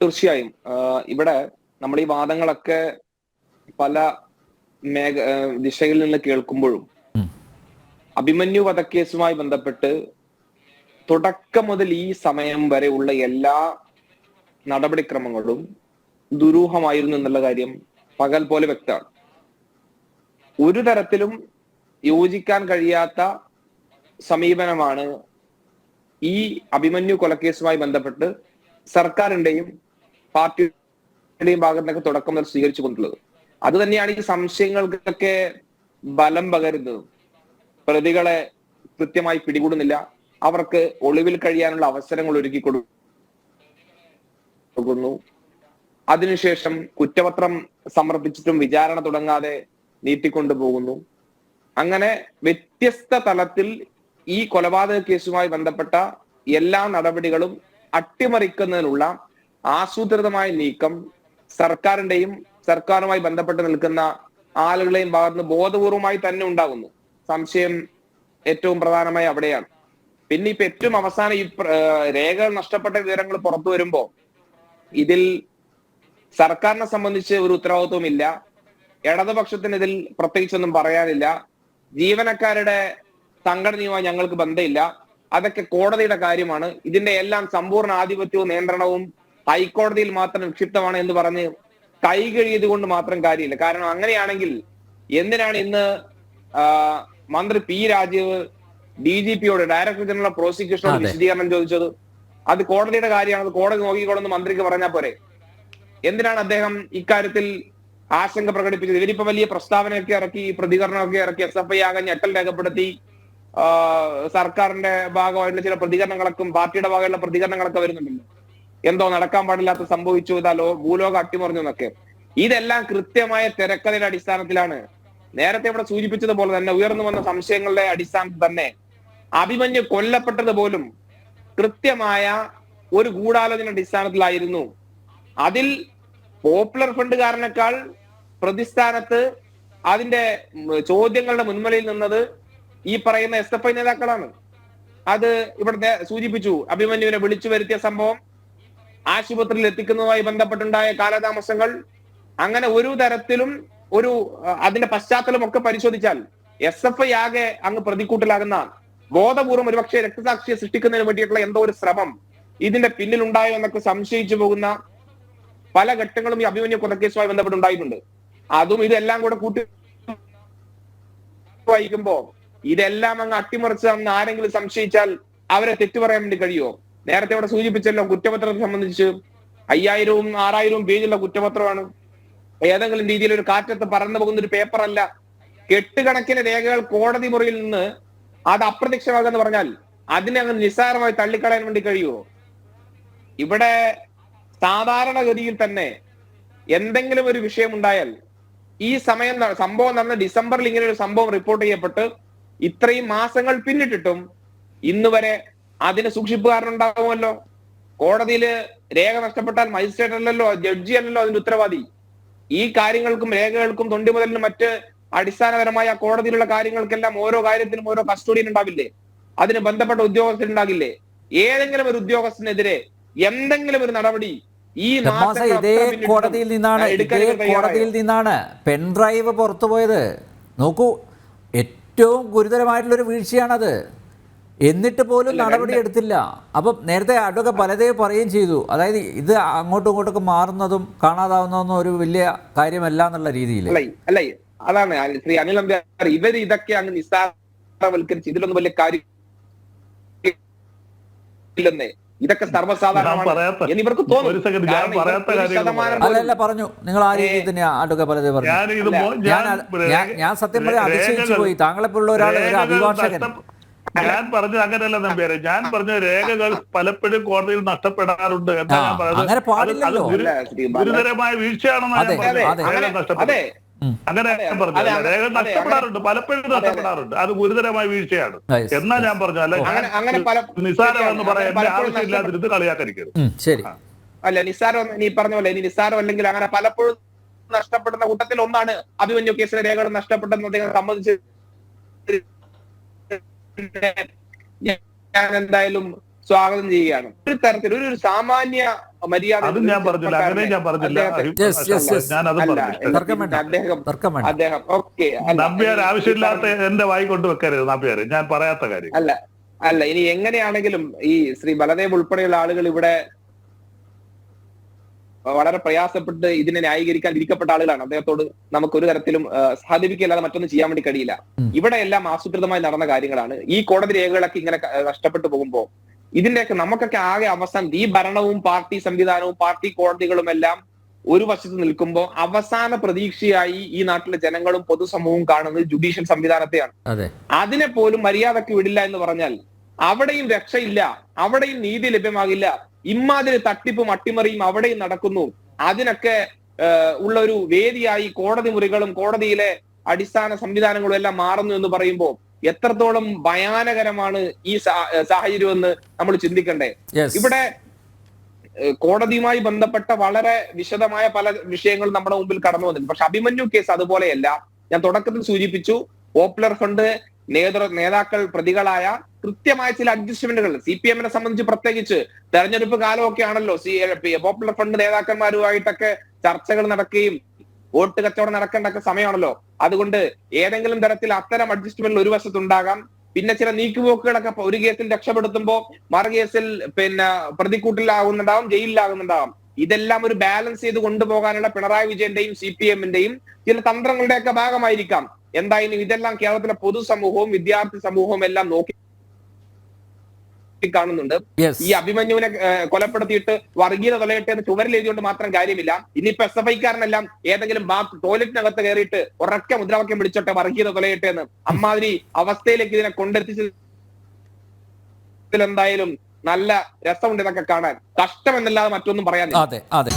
തീർച്ചയായും ഇവിടെ നമ്മൾ ഈ വാദങ്ങളൊക്കെ പല മേഖ ദിശയിൽ നിന്ന് കേൾക്കുമ്പോഴും. അഭിമന്യു വധക്കേസുമായി ബന്ധപ്പെട്ട് തുടക്കം മുതൽ ഈ സമയം വരെ ഉള്ള എല്ലാ നടപടിക്രമങ്ങളും ദുരൂഹമായിരുന്നു എന്നുള്ള കാര്യം പകൽ പോലെ വ്യക്തമാണ് ഒരു തരത്തിലും യോജിക്കാൻ കഴിയാത്ത സമീപനമാണ് ഈ അഭിമന്യു കൊലക്കേസുമായി ബന്ധപ്പെട്ട് സർക്കാരിന്റെയും പാർട്ടിയുടെയും ഭാഗത്തു നിന്നൊക്കെ തുടക്കം മുതൽ സ്വീകരിച്ചു കൊണ്ടുള്ളത് അത് തന്നെയാണ് ഈ സംശയങ്ങൾക്കൊക്കെ ബലം പകരുന്നതും. പ്രതികളെ കൃത്യമായി പിടികൂടുന്നില്ല. അവർക്ക് ഒളിവിൽ കഴിയാനുള്ള അവസരങ്ങൾ ഒരുക്കി കൊടുക്കുന്നു. അതിനുശേഷം കുറ്റപത്രം സമർപ്പിച്ചിട്ടും വിചാരണ തുടങ്ങാതെ നീട്ടിക്കൊണ്ടു പോകുന്നു. അങ്ങനെ വ്യത്യസ്ത തലത്തിൽ ഈ കൊലപാതക കേസുമായി ബന്ധപ്പെട്ട എല്ലാ നടപടികളും അട്ടിമറിക്കുന്നതിനുള്ള ആസൂത്രിതമായ നീക്കം സർക്കാരിന്റെയും സർക്കാരുമായി ബന്ധപ്പെട്ട് നിൽക്കുന്ന ആളുകളെയും ഭാഗത്തുനിന്ന് ബോധപൂർവമായി തന്നെ ഉണ്ടാകുന്നു. സംശയം ഏറ്റവും പ്രധാനമായി അവിടെയാണ്. പിന്നെ ഇപ്പൊ ഏറ്റവും അവസാനം ഈ രേഖകൾ നഷ്ടപ്പെട്ട വിവരങ്ങൾ പുറത്തു വരുമ്പോ ഇതിൽ സർക്കാരിനെ സംബന്ധിച്ച് ഒരു ഉത്തരവാദിത്വം ഇല്ല. ഇടതുപക്ഷത്തിന് ഇതിൽ പ്രത്യേകിച്ചൊന്നും പറയാനില്ല. ജീവനക്കാരുടെ സംഘടനയുമായി ഞങ്ങൾക്ക് ബന്ധമില്ല. അതൊക്കെ കോടതിയുടെ കാര്യമാണ്. ഇതിന്റെ എല്ലാം സമ്പൂർണ ആധിപത്യവും നിയന്ത്രണവും ഹൈക്കോടതിയിൽ മാത്രം നിക്ഷിപ്തമാണ് എന്ന് പറഞ്ഞ് കൈകഴിയത് കൊണ്ട് മാത്രം കാര്യമില്ല. കാരണം അങ്ങനെയാണെങ്കിൽ എന്തിനാണ് ഇന്ന് മന്ത്രി പി രാജീവ് ഡി ജി പിയോട് ഡയറക്ടർ ജനറൽ ഓഫ് പ്രോസിക്യൂഷനോട് വിശദീകരണം ചോദിച്ചത്? അത് കോടതിയുടെ കാര്യമാണ്. അത് കോടതി നോക്കിക്കോളെന്ന് മന്ത്രിക്ക് പറഞ്ഞാൽ പോരെ. എന്തിനാണ് അദ്ദേഹം ഇക്കാര്യത്തിൽ ആശങ്ക പ്രകടിപ്പിച്ചത്? ഇവരിപ്പോ വലിയ പ്രസ്താവനയൊക്കെ ഇറക്കി പ്രതികരണമൊക്കെ ഇറക്കി എസ് എഫ് ഐ ആകെ ഞെട്ടൽ രേഖപ്പെടുത്തി സർക്കാരിന്റെ ഭാഗമായിട്ടുള്ള ചില പ്രതികരണങ്ങളൊക്കെ പാർട്ടിയുടെ ഭാഗമായിട്ടുള്ള പ്രതികരണങ്ങളൊക്കെ വരുന്നുണ്ടല്ലോ. എന്തോ നടക്കാൻ പാടില്ലാത്ത സംഭവിച്ചു ഇതാലോ ഭൂലോകം അട്ടിമറിഞ്ഞു എന്നൊക്കെ. ഇതെല്ലാം കൃത്യമായ തിരക്കഥയുടെ അടിസ്ഥാനത്തിലാണ്. നേരത്തെ ഇവിടെ സൂചിപ്പിച്ചതുപോലെ തന്നെ ഉയർന്നു വന്ന സംശയങ്ങളുടെ അടിസ്ഥാനത്തിൽ തന്നെ അഭിമന്യു കൊല്ലപ്പെട്ടത് പോലും കൃത്യമായ ഒരു ഗൂഢാലോചന അടിസ്ഥാനത്തിലായിരുന്നു. അതിൽ പോപ്പുലർ ഫണ്ടുകാരനേക്കാൾ പ്രതിസ്ഥാനത്ത് അതിന്റെ ചോദ്യങ്ങളുടെ മുൻമലയിൽ നിന്നത് ഈ പറയുന്ന എസ് എഫ് ഐ നേതാക്കളാണ്. അത് ഇവിടെ സൂചിപ്പിച്ചു. അഭിമന്യുവിനെ വിളിച്ചു വരുത്തിയ സംഭവം ആശുപത്രിയിൽ എത്തിക്കുന്നതുമായി ബന്ധപ്പെട്ടുണ്ടായ കാലതാമസങ്ങൾ അങ്ങനെ ഒരു തരത്തിലും ഒരു അതിന്റെ പശ്ചാത്തലം ഒക്കെ പരിശോധിച്ചാൽ എസ് എഫ് ഐ ആകെ അങ്ങ് പ്രതിക്കൂട്ടിലാകുന്ന ബോധപൂർവം ഒരുപക്ഷെ രക്തസാക്ഷിയെ സൃഷ്ടിക്കുന്നതിന് വേണ്ടിയിട്ടുള്ള എന്തോ ഒരു ശ്രമം ഇതിന്റെ പിന്നിലുണ്ടായോ എന്നൊക്കെ സംശയിച്ചു പോകുന്ന പല ഘട്ടങ്ങളും ഈ അഭിമന്യു കൊലക്കേസുമായി ബന്ധപ്പെട്ടുണ്ടായിട്ടുണ്ട്. അതും ഇതെല്ലാം കൂടെ കൂട്ടി വായിക്കുമ്പോ ഇതെല്ലാം അങ്ങ് അട്ടിമറിച്ചതെന്ന് ആരെങ്കിലും സംശയിച്ചാൽ അവരെ തെറ്റു പറയാൻ വേണ്ടി കഴിയുമോ? നേരത്തെ ഇവിടെ സൂചിപ്പിച്ചല്ലോ കുറ്റപത്രത്തെ സംബന്ധിച്ച് അയ്യായിരവും ആറായിരവും പേജുള്ള കുറ്റപത്രമാണ്. ഏതെങ്കിലും രീതിയിൽ ഒരു കാറ്റത്ത് പറന്നു പോകുന്ന ഒരു പേപ്പർ അല്ല കെട്ടുകണക്കിന് രേഖകൾ കോടതി മുറിയിൽ നിന്ന് അത് അപ്രത്യക്ഷമാകുമെന്ന് പറഞ്ഞാൽ അതിനെ അങ്ങ് നിസ്സാരമായി തള്ളിക്കളയാൻ വേണ്ടി കഴിയുമോ? ഇവിടെ സാധാരണഗതിയിൽ തന്നെ എന്തെങ്കിലും ഒരു വിഷയം ഉണ്ടായാൽ ഈ സമയം സംഭവം നടന്ന ഡിസംബറിൽ ഇങ്ങനെ ഒരു സംഭവം റിപ്പോർട്ട് ചെയ്യപ്പെട്ട് ഇത്രയും മാസങ്ങൾ പിന്നിട്ടിട്ടും ഇന്ന് വരെ അതിന് സൂക്ഷിപ്പുകാരനുണ്ടാകുമല്ലോ കോടതിയിൽ രേഖ നഷ്ടപ്പെട്ടാൽ മജിസ്ട്രേറ്റ് അല്ലല്ലോ ജഡ്ജി അല്ലല്ലോ അതിന്റെ ഉത്തരവാദി. ഈ കാര്യങ്ങൾക്കും രേഖകൾക്കും തൊണ്ടി മുതലിനും മറ്റ് അടിസ്ഥാനപരമായ കോടതിയിലുള്ള കാര്യങ്ങൾക്കെല്ലാം ഓരോ കാര്യത്തിനും ഓരോ കസ്റ്റഡിയൻ ഉണ്ടാവില്ലേ? അതിന് ബന്ധപ്പെട്ട ഉദ്യോഗസ്ഥൻ ഉണ്ടാകില്ലേ ഏതെങ്കിലും ഒരു ഉദ്യോഗസ്ഥനെതിരെ എന്തെങ്കിലും ഒരു നടപടി ഈ ഇതേ കോടതിയിൽ നിന്നാണ് ഇതേ? കോടതിയിൽ നിന്നാണ് പെൺഡ്രൈവ് പുറത്തുപോയത്. നോക്കൂ ഏറ്റവും ഗുരുതരമായിട്ടുള്ള ഒരു വീഴ്ചയാണത്. എന്നിട്ട് പോലും നടപടി എടുത്തില്ല. അപ്പം നേരത്തെ അടൊക്കെ പലതേ പറയുകയും ചെയ്തു. അതായത് ഇത് അങ്ങോട്ടും ഇങ്ങോട്ടൊക്കെ മാറുന്നതും കാണാതാവുന്നതൊന്നും ഒരു വലിയ കാര്യമല്ല എന്നുള്ള രീതിയിൽ. അല്ല അതാണ് ശ്രീ അനിൽ അമ്പ്യാർ. ഇവർ ഇതൊക്കെ അങ്ങ് നിസ്സാരവൽക്കരിച്ച് ഇതിലൊന്നും വലിയ കാര്യം ഇല്ലെന്നേ. ഇതൊക്കെ സർവസാധാരണമാണ്. ഇവർക്ക് തോന്നും. പറഞ്ഞു. നിങ്ങൾ ആ രീതിയിൽ തന്നെയാ അഡ്വക്കെ പലതേ പറഞ്ഞു. ഞാൻ ഇത് ഞാൻ ഞാൻ ഞാൻ ഞാൻ സത്യം പറയാം അതിശയിച്ചു പോയി താങ്കളെപ്പോലുള്ള ഒരാൾ ഒരു രേഖകൾ അഭിഭാഷകൻ. ഞാൻ പറഞ്ഞത് അങ്ങനെയല്ല നമ്പ്യാരെ. ഞാൻ പറഞ്ഞ രേഖകൾ പലപ്പോഴും കോടതിയിൽ നഷ്ടപ്പെടാറുണ്ട് എന്നാ ആ, ഞാൻ പറഞ്ഞത്. ഗുരുതരമായ വീഴ്ചയാണെന്നാണ് ഞാൻ പറഞ്ഞത്. രേഖകൾ അങ്ങനെ ഞാൻ പറഞ്ഞത്. രേഖ നഷ്ടപ്പെടാറുണ്ട്. പലപ്പോഴും നഷ്ടപ്പെടാറുണ്ട്. അത് ഗുരുതരമായ വീഴ്ചയാണ്. എന്നാ ഞാൻ പറഞ്ഞു അല്ല അങ്ങനെ അങ്ങനെ പല നിസ്സാരമെന്ന്. പറയാൻ ആവശ്യമില്ലാതിരുന്ന് കളിയാക്കരുത്. ശരി. അല്ല നിസ്സാരം നീ പറഞ്ഞ പോലെ ഇനി നിസ്സാരം അല്ലെങ്കിൽ അങ്ങനെ പലപ്പോഴും നഷ്ടപ്പെടുന്ന കൂട്ടത്തിൽ ഒന്നാണ് അഭിമന്യു കേസിലെ രേഖകൾ നഷ്ടപ്പെട്ടെന്ന് അദ്ദേഹം സംബന്ധിച്ച് ഞാൻ എന്തായാലും സ്വാഗതം ചെയ്യുകയാണ്. ഒരു തരത്തിൽ ഒരു ഒരു സാമാന്യ മര്യാദ അതും ഞാൻ പറഞ്ഞില്ല. അങ്ങനെ ഞാൻ പറഞ്ഞില്ല. അദ്ദേഹത്തെ- Yes, yes, yes. ഞാൻ അതും വേണ്ട. അദ്ദേഹം ഓക്കെ നമ്പ്യാർ ആവശ്യമില്ലാത്ത എന്റെ വായി കൊണ്ട് വെക്കരുത് നമ്പ്യാർ ഞാൻ പറയാത്ത കാര്യം. അല്ല അല്ല ഇനി എങ്ങനെയാണെങ്കിലും ഈ ശ്രീ ബലദേവ് ഉൾപ്പെടെയുള്ള ആളുകൾ ഇവിടെ വളരെ പ്രയാസപ്പെട്ട് ഇതിനെ ന്യായീകരിക്കാൻ ഇരിക്കപ്പെട്ട ആളുകളാണ്. അദ്ദേഹത്തോട് നമുക്ക് ഒരു തരത്തിലും ആ, സഹതപിക്കല്ലാതെ മറ്റൊന്നും ചെയ്യാൻ വേണ്ടി കഴിയില്ല. ഇവിടെ എല്ലാം ആസൂത്രിതമായി നടന്ന കാര്യങ്ങളാണ്. ഈ കോടതി രേഖകളൊക്കെ ഇങ്ങനെ നഷ്ടപ്പെട്ടു പോകുമ്പോൾ ഇതിന്റെയൊക്കെ നമുക്കൊക്കെ ആകെ അവസാനം ഈ ഭരണവും പാർട്ടി സംവിധാനവും പാർട്ടി കോടതികളും എല്ലാം ഒരു വശത്ത് നിൽക്കുമ്പോൾ അവസാന പ്രതീക്ഷയായി ഈ നാട്ടിലെ ജനങ്ങളും പൊതുസമൂഹവും കാണുന്നത് ജുഡീഷ്യൽ സംവിധാനത്തെയാണ്. അതെ. അതിനെ പോലും മര്യാദയ്ക്ക് വിടില്ല എന്ന് പറഞ്ഞാൽ അവിടെയും രക്ഷയില്ല അവിടെയും നീതി ലഭ്യമാകില്ല ഇമാതിരി തട്ടിപ്പും അട്ടിമറിയും അവിടെയും നടക്കുന്നു. അതിനൊക്കെ ഉള്ള ഒരു വേദിയായി കോടതി മുറികളും കോടതിയിലെ അടിസ്ഥാന സംവിധാനങ്ങളും എല്ലാം മാറുന്നു എന്ന് പറയുമ്പോൾ എത്രത്തോളം ഭയാനകരമാണ് ഈ സാഹചര്യം എന്ന് നമ്മൾ ചിന്തിക്കണ്ടേ. ഇവിടെ കോടതിയുമായി ബന്ധപ്പെട്ട വളരെ വിശദമായ പല വിഷയങ്ങളും നമ്മുടെ മുമ്പിൽ കടന്നു വന്നിട്ടുണ്ട്. പക്ഷെ അഭിമന്യു കേസ് അതുപോലെയല്ല. ഞാൻ തുടക്കത്തിൽ സൂചിപ്പിച്ചു പോപ്പുലർ ഫണ്ട് നേതൃ നേതാക്കൾ പ്രതികളായ കൃത്യമായ ചില അഡ്ജസ്റ്റ്മെന്റുകൾ സി പി എമ്മിനെ സംബന്ധിച്ച് പ്രത്യേകിച്ച് തെരഞ്ഞെടുപ്പ് കാലമൊക്കെ ആണല്ലോ. സി പോപ്പുലർ ഫ്രണ്ട് നേതാക്കന്മാരുമായിട്ടൊക്കെ ചർച്ചകൾ നടക്കുകയും വോട്ട് കച്ചവടം നടക്കേണ്ട സമയമാണല്ലോ. അതുകൊണ്ട് ഏതെങ്കിലും തരത്തിൽ അത്തരം അഡ്ജസ്റ്റ്മെന്റ് ഒരു വശത്തുണ്ടാകാം. പിന്നെ ചില നീക്കുപോക്കുകളൊക്കെ ഒരു കേസിൽ രക്ഷപ്പെടുത്തുമ്പോ മറു കേസിൽ പിന്നെ പ്രതിക്കൂട്ടിലാകുന്നുണ്ടാവും ജയിലിലാകുന്നുണ്ടാവും. ഇതെല്ലാം ഒരു ബാലൻസ് ചെയ്ത് കൊണ്ടുപോകാനുള്ള പിണറായി വിജയന്റെയും സി പി എമ്മിന്റെയും ചില തന്ത്രങ്ങളുടെയൊക്കെ ഭാഗമായിരിക്കാം. എന്തായാലും ഇതെല്ലാം കേരളത്തിലെ പൊതുസമൂഹവും വിദ്യാർത്ഥി സമൂഹവും എല്ലാം നോക്കി കാണുന്നുണ്ട്. ഈ അഭിമന്യുവിനെ കൊലപ്പെടുത്തിയിട്ട് വർഗീയത തൊലയട്ടെ എന്ന് ചുവരിൽ എഴുതിയോണ്ട് മാത്രം കാര്യമില്ല. ഇനിയിപ്പോ എസ് എഫ് ഐക്കാരനെല്ലാം ഏതെങ്കിലും ബാത്ത് ടോയ്ലറ്റിനകത്ത് കയറിയിട്ട് ഉറക്കെ മുദ്രാവാക്യം പിടിച്ചോട്ടെ വർഗീയത തൊലയട്ടെ എന്ന് അമ്മാതിരി അവസ്ഥയിലേക്ക് ഇതിനെ കൊണ്ടെത്തിച്ചെന്തായാലും നല്ല രസമുണ്ട് ഇതൊക്കെ കാണാൻ. കഷ്ടമെന്നല്ലാതെ മറ്റൊന്നും പറയാനില്ല. അതെ അതെ.